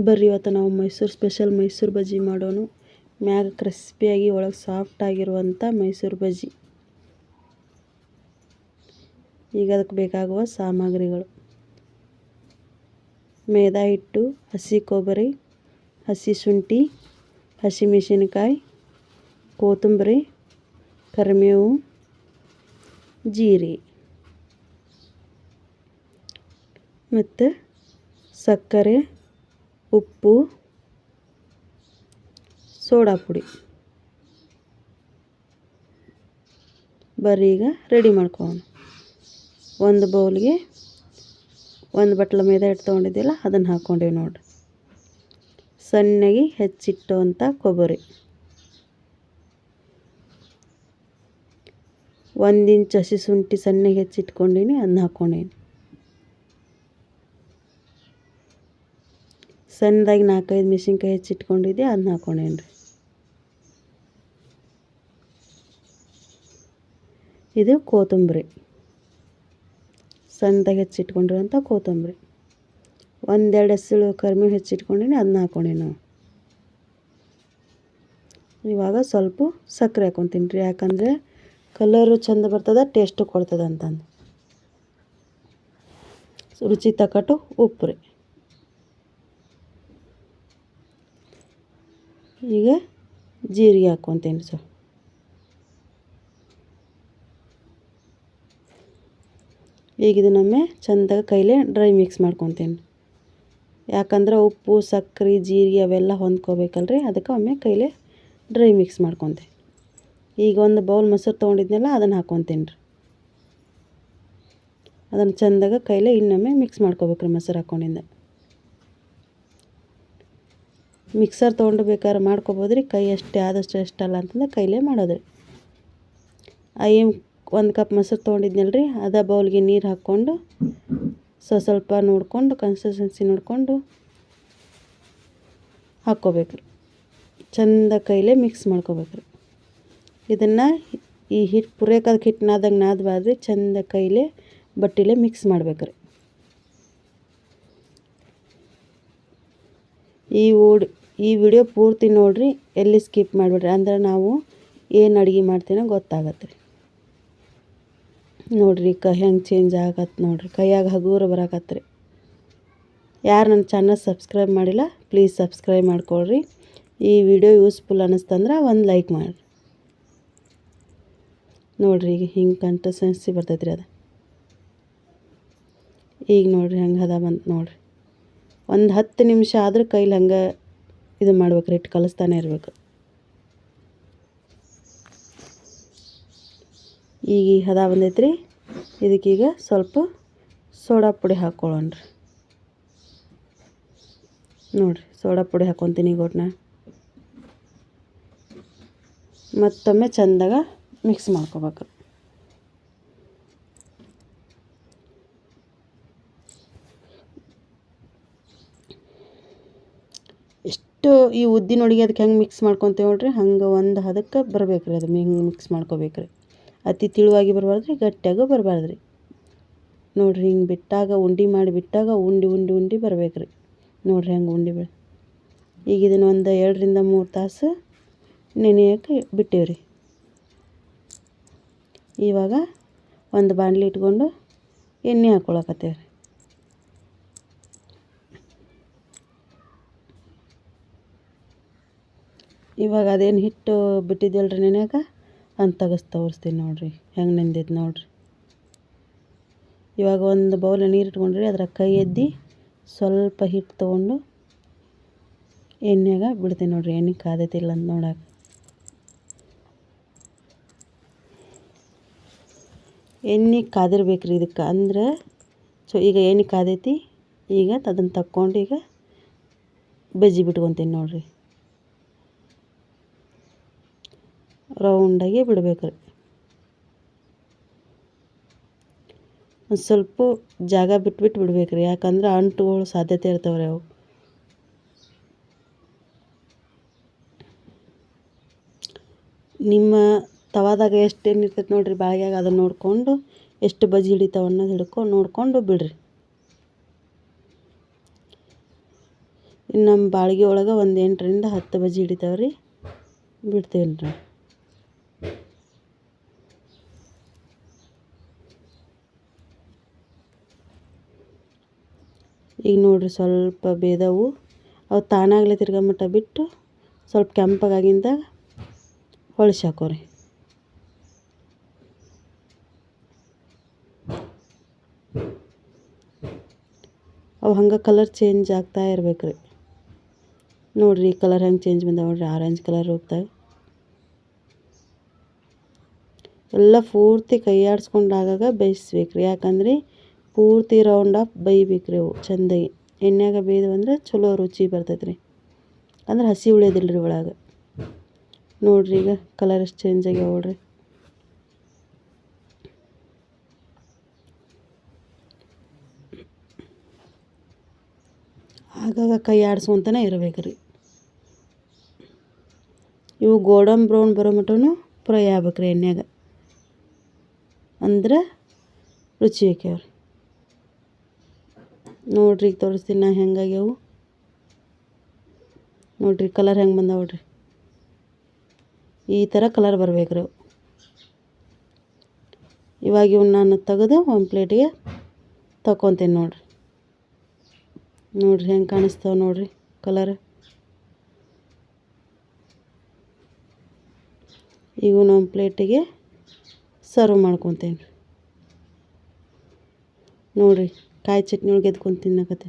ಬರ್ರಿ, ಇವತ್ತು ನಾವು ಮೈಸೂರು ಸ್ಪೆಷಲ್ ಮೈಸೂರು ಬಜ್ಜಿ ಮಾಡೋನು. ಮ್ಯಾಗ ಕ್ರಿಸ್ಪಿಯಾಗಿ ಒಳಗೆ ಸಾಫ್ಟ್ ಆಗಿರುವಂಥ ಮೈಸೂರು ಬಜ್ಜಿ. ಈಗ ಅದಕ್ಕೆ ಬೇಕಾಗುವ ಸಾಮಗ್ರಿಗಳು. ಮೈದಾ ಹಿಟ್ಟು, ಹಸಿ ಕೊಬ್ಬರಿ, ಹಸಿ ಶುಂಠಿ ಹಸಿಮೆಣಸಿನಕಾಯಿ ಕೊತ್ತಂಬರಿ ಕರಿಮೇವು ಜೀರಿ. ಮತ್ತು ಸಕ್ಕರೆ ಉಪ್ಪು, ಸೋಡಾ ಪುಡಿ. ಬರ್ರಿ ಈಗ ರೆಡಿ ಮಾಡ್ಕೊಳ್ಳೋಣ ಒಂದು ಬೌಲ್ಗೆ ಒಂದು ಬಟ್ಲ ಮೇದ ಹಿಟ್ಟು ತೊಗೊಂಡಿದ್ದಿಲ್ಲ, ಅದನ್ನು ಹಾಕ್ಕೊಂಡಿವಿ ನೋಡಿರಿ. ಸಣ್ಣಗೆ ಹೆಚ್ಚಿಟ್ಟು ಅಂತ ಕೊಬ್ಬರಿ. ಒಂದು ಇಂಚ್ ಹಸಿ ಶುಂಠಿ ಸಣ್ಣಗೆ ಹೆಚ್ಚಿಟ್ಕೊಂಡೀನಿ ಅದನ್ನ ಹಾಕ್ಕೊಂಡೀನಿ. ಸಣ್ಣದಾಗಿ ನಾಲ್ಕೈದು ಮೆಣಸಿನ್ಕಾಯಿ ಹೆಚ್ಚಿಟ್ಕೊಂಡಿದ್ದೆ ಅದನ್ನ ಹಾಕ್ಕೊಂಡೇನಿ ರೀ ಇದು ಕೊತ್ತಂಬರಿ ಸಣ್ಣದಾಗಿ ಹೆಚ್ಚಿಟ್ಕೊಂಡಿರೋಂಥ ಕೊತ್ತಂಬರಿ ಒಂದೆರಡು ಹಸಿಳು ಕರಿಬೇವು ಹೆಚ್ಚಿಟ್ಕೊಂಡಿನಿ ಅದನ್ನ ಹಾಕ್ಕೊಂಡೇನಿ ನಾವು. ಇವಾಗ ಸ್ವಲ್ಪ ಸಕ್ಕರೆ ಹಾಕ್ಕೊತೀನಿ ರೀ ಯಾಕಂದರೆ ಕಲರು ಚಂದ ಬರ್ತದೆ, ಟೇಸ್ಟು ಕೊಡ್ತದೆ ಅಂತಂದು ರುಚಿ ತಕ್ಕಟ್ಟು ಉಪ್ಪು ರೀ ಈಗ ಜೀರಿಗೆ ಹಾಕ್ಕೊತೀನಿ ಸೊ ಈಗ ಇದನ್ನೊಮ್ಮೆ ಚೆಂದಾಗಿ ಕೈಲೇ ಡ್ರೈ ಮಿಕ್ಸ್ ಮಾಡ್ಕೊತೀನಿ. ಯಾಕಂದ್ರೆ ಉಪ್ಪು, ಸಕ್ಕರೆ, ಜೀರಿಗೆ ಅವೆಲ್ಲ ಹೊಂದ್ಕೋಬೇಕಲ್ರಿ, ಅದಕ್ಕೆ ಒಮ್ಮೆ ಕೈಲೇ ಡ್ರೈ ಮಿಕ್ಸ್ ಮಾಡ್ಕೊತೀನಿ. ಈಗ ಒಂದು ಬೌಲ್ ಮೊಸರು ತೊಗೊಂಡಿದ್ನಲ್ಲ, ಅದನ್ನು ಹಾಕ್ಕೊತೀನಿ ರೀ ಅದನ್ನು ಚೆಂದಾಗ ಕೈಲೇ ಇನ್ನೊಮ್ಮೆ ಮಿಕ್ಸ್ ಮಾಡ್ಕೋಬೇಕ್ರಿ ಮೊಸರು ಹಾಕ್ಕೊಂಡಿಂದ ಮಿಕ್ಸರ್ ತೊಗೊಂಡು ಬೇಕಾದ್ರೆ ಮಾಡ್ಕೊಬೋದು ರೀ. ಕೈ ಅಷ್ಟೇ ಆದಷ್ಟು ಎಷ್ಟಲ್ಲ ಅಂತಂದ್ರೆ ಕೈಲೇ ಮಾಡೋದು. ರೀ ಏನು ಒಂದು ಕಪ್ ಮೊಸರು ತೊಗೊಂಡಿದ್ನಲ್ಲ ರೀ, ಅದೇ ಬೌಲ್ಗೆ ನೀರು ಹಾಕ್ಕೊಂಡು ಸೊ ಸ್ವಲ್ಪ ನೋಡಿಕೊಂಡು ಕನ್ಸಿಸ್ಟೆನ್ಸಿ ನೋಡಿಕೊಂಡು ಹಾಕ್ಕೋಬೇಕು ರೀ. ಚೆಂದ ಕೈಲೇ ಮಿಕ್ಸ್ ಮಾಡ್ಕೋಬೇಕು ರೀ. ಇದನ್ನು ಈ ಹಿಟ್ಟು ಪುರೇಕಾದ ಹಿಟ್ಟು ನಾದಂಗೆ ನಾದಬಾರ್ದು ಚಂದ ಕೈಲೇ, ಬಟ್ಟಿಲೆ ಮಿಕ್ಸ್ ಮಾಡ್ಬೇಕು ಈ ಓಡ್, ಈ ವಿಡಿಯೋ ಪೂರ್ತಿ ನೋಡಿರಿ, ಎಲ್ಲಿ ಸ್ಕಿಪ್ ಮಾಡಿಬಿಡ್ರಿ, ಅಂದ್ರೆ ನಾವು ಏನು ಅಡುಗೆ ಮಾಡ್ತೀನೋ ಗೊತ್ತಾಗತ್ತೆ ರೀ. ನೋಡಿರಿ ಕ ಹೆಂಗೆ ಚೇಂಜ್ ಆಗತ್ತೆ ನೋಡಿರಿ, ಕೈಯಾಗ ಹಗೂರ ಬರಾಕತ್ತೆ ರೀ. ಯಾರು ನನ್ನ ಚಾನಲ್ ಸಬ್ಸ್ಕ್ರೈಬ್ ಮಾಡಿಲ್ಲ ಪ್ಲೀಸ್ ಸಬ್ಸ್ಕ್ರೈಬ್ ಮಾಡ್ಕೊಳ್ರಿ. ಈ ವಿಡಿಯೋ ಯೂಸ್ಫುಲ್ ಅನ್ನಿಸ್ತಂದ್ರೆ ಒಂದು ಲೈಕ್ ಮಾಡಿರಿ. ನೋಡ್ರಿ, ಈಗ ಹಿಂಗೆ ಕಂಟಸೆನ್ಸಿ ಬರ್ತೈತೆ ಅದು. ಈಗ ನೋಡಿರಿ, ಹೆಂಗೆ ಅದ ಬಂತು ನೋಡಿರಿ. ಒಂದು ಹತ್ತು ನಿಮಿಷ ಆದ್ರೆ ಕೈಲಿ ಹಂಗೆ ಇದು ಮಾಡ್ಬೇಕು ರೀ ಇಟ್ಟು ಕಲಿಸ್ತಾನೆ ಇರಬೇಕು. ಈಗ ಹದ ಬಂದೈತೆ ರೀ ಇದಕ್ಕೀಗ ಸ್ವಲ್ಪ ಸೋಡಾ ಪುಡಿ ಹಾಕ್ಕೊಳ್ಳೋಣ ರೀ ನೋಡಿರಿ, ಸೋಡಾ ಪುಡಿ ಹಾಕ್ಕೊತೀನಿ ಈಗ ಒಟ್ಟನ್ನ ಮತ್ತೊಮ್ಮೆ ಚೆಂದಾಗ ಮಿಕ್ಸ್ ಮಾಡ್ಕೋಬೇಕು. ಎಷ್ಟು ಈ ಉದ್ದಿನ ಒಳಗೆ ಅದಕ್ಕೆ ಹೆಂಗೆ ಮಿಕ್ಸ್ ಮಾಡ್ಕೊತೇವೆ ನೋಡ್ರಿ? ಹಂಗೆ ಒಂದು ಹದಕ್ಕೆ ಬರಬೇಕು ರೀ ಅದು ಹಿಂಗೆ ಮಿಕ್ಸ್ ಮಾಡ್ಕೋಬೇಕ್ರಿ. ಅತಿ ತಿಳುವಾಗಿ ಬರಬಾರ್ದು ರೀ ಗಟ್ಟಿಯಾಗೂ ಬರಬಾರ್ದು ರೀ ನೋಡಿರಿ ಹಿಂಗೆ ಬಿಟ್ಟಾಗ, ಉಂಡೆ ಮಾಡಿ ಬಿಟ್ಟಾಗ ಉಂಡೆ ಉಂಡೆ ಉಂಡೆ ಬರ್ಬೇಕು ರೀ ನೋಡಿರಿ ಹಂಗೆ ಉಂಡೆ ಬೆಳೆ ಈಗ ಇದನ್ನು ಒಂದು ಎರಡರಿಂದ ಮೂರು ತಾಸು ನೆನೆಯೋಕೆ ಬಿಟ್ಟೇವೆ ರೀ ಇವಾಗ ಒಂದು ಬಾಣಲಿ ಇಟ್ಕೊಂಡು ಎಣ್ಣೆ ಹಾಕ್ಕೊಳಕತ್ತೇವೆ ರೀ ಇವಾಗ ಅದೇನು ಹಿಟ್ಟು ಬಿಟ್ಟಿದ್ದೆಲ್ಲ ರೀ ನೆನೆಯಾಗ? ಅಂತ ತೆಗೆದು ತೋರಿಸ್ತೀನಿ ನೋಡಿರಿ, ಹೆಂಗೆ ನೆಂದಿದ್ದು ನೋಡಿರಿ. ಇವಾಗ ಒಂದು ಬೌಲ್ ನೀರು ಇಟ್ಕೊಂಡ್ರಿ ಅದರ ಕೈ ಎದ್ದಿ ಸ್ವಲ್ಪ ಹಿಟ್ಟು ತೊಗೊಂಡು ಎಣ್ಣೆಗ ಬಿಡ್ತೀನಿ ನೋಡಿರಿ, ಎಣ್ಣೆ ಕಾದೈತಿಲ್ಲ ಅಂತ ನೋಡಕ್ಕೆ ಎಣ್ಣೆ ಕಾದಿರ್ಬೇಕು ರೀ ಇದಕ್ಕೆ, ಅಂದ್ರೆ ಸೊ ಈಗ ಎಣ್ಣೆ ಕಾದೈತಿ, ಈಗ ಅದನ್ನು ತಕ್ಕೊಂಡು ಈಗ ಬಜ್ಜಿ ಬಿಟ್ಕೊತೀನಿ ನೋಡಿರಿ. ರೌಂಡಾಗಿ ಬಿಡ್ಬೇಕು ರೀ. ಒಂದು ಸ್ವಲ್ಪ ಜಾಗ ಬಿಟ್ಬಿಟ್ಟು ಬಿಡ್ಬೇಕು ರೀ, ಯಾಕಂದ್ರೆ ಅಂಟುಗಳು ಸಾಧ್ಯತೆ ಇರ್ತಾವ್ರಿ ಅವು. ನಿಮ್ಮ ತವಾದಾಗ ಎಷ್ಟು ಏನು ಇರ್ತೈತೆ ನೋಡಿರಿ ಬಾಳ್ಯಾಗ ಅದನ್ನು ನೋಡಿಕೊಂಡು, ಎಷ್ಟು ಬಜ್ಜಿ ಹಿಡಿತಾವೆ ಅನ್ನೋದು ಹಿಡ್ಕೊಂಡು ನೋಡಿಕೊಂಡು ಬಿಡ್ರಿ. ಇನ್ನು ನಮ್ಮ ಬಾಳ್ಗೆ ಒಳಗೆ ಒಂದು ಎಂಟರಿಂದ ಹತ್ತು ಬಜ್ಜಿ ಹಿಡಿತಾವೆ ರೀ ಬಿಡ್ತೀವಿ ರೀ ಈಗ ನೋಡಿರಿ ಸ್ವಲ್ಪ ಬೇದವು. ಅವು ತಾನಾಗಲೇ ತಿರ್ಗೋ ಮಟ್ಟ ಬಿಟ್ಟು ಸ್ವಲ್ಪ ಕೆಂಪಗಾಗಿಂದ ಹೊಳ್ಸಿ ಹಾಕೋರಿ. ಅವು ಹಂಗೆ ಕಲರ್ ಚೇಂಜ್ ಆಗ್ತಾ ಇರ್ಬೇಕು ರೀ ನೋಡಿರಿ ಕಲರ್ ಹೆಂಗೆ ಚೇಂಜ್ ಬಂದಾವೆ ನೋಡ್ರಿ ಆರೆಂಜ್ ಕಲರ್ ರೂಪದಾಗ. ಎಲ್ಲ ಪೂರ್ತಿ ಕೈ ಆಡಿಸ್ಕೊಂಡು ಆಗಾಗ ಬೇಯಿಸ್ಬೇಕು ರೀ ಯಾಕಂದ್ರೆ ಪೂರ್ತಿ ರೌಂಡ್ ಆಫ್ ಬೇಯ್ಬೇಕು ರೀ ಅವು, ಚೆಂದಾಗಿ. ಎಣ್ಣೆಗೆ ಬೇಯ್ದು ಅಂದ್ರೆ ಚಲೋ ರುಚಿ ಬರ್ತೈತೆ ರೀ ಅಂದ್ರೆ ಹಸಿ ಉಳಿಯೋದಿಲ್ಲ ರೀ ಒಳಗೆ. ನೋಡಿರಿ ಈಗ ಕಲರ್ ಎಷ್ಟು ಚೇಂಜ್ ಆಗ್ಯಾವ ನೋಡ್ರಿ. ಆಗಾಗ ಕೈ ಆಡಿಸ್ಕೊಂತಾನೆ ಇರಬೇಕು ರೀ ಇವು ಗೋಲ್ಡನ್ ಬ್ರೌನ್ ಬರೋ ಮಟನು ಫ್ರೈ ಆಗ್ಬೇಕು ರೀ ಎಣ್ಣೆಯಾಗ. ಅಂದ್ರೆ ರುಚಿ ಆಕ್ಯಾವ ರೀ ನೋಡ್ರಿ ಈಗ ತೋರಿಸ್ತೀನಿ ನಾ ಹೆಂಗಾಗ್ಯವು. ನೋಡ್ರಿ ಕಲರ್ ಹೆಂಗೆ ಬಂದಾವ ನೋಡ್ರಿ ಈ ಥರ ಕಲರ್ ಬರ್ಬೇಕು ರೀ ಇವಾಗ ಇವನ್ನ ನಾನು ತೆಗೆದು ಒಂದು ಪ್ಲೇಟಿಗೆ ತಗೊತೀನಿ ನೋಡ್ರಿ. ನೋಡ್ರಿ ಹೆಂಗೆ ಕಾಣಿಸ್ತಾವೆ ನೋಡ್ರಿ ಕಲರ್ ಈಗ ಒಂದು ಪ್ಲೇಟಿಗೆ ಸರ್ವ್ ಮಾಡ್ಕೊತೀನಿ. ನೋಡಿರಿ. ಕಾಯಿ ಚಟ್ನಿ ಒಳಗೆ ಎದ್ಕೊಂಡು ತಿನ್ನಕತ್ತೆ.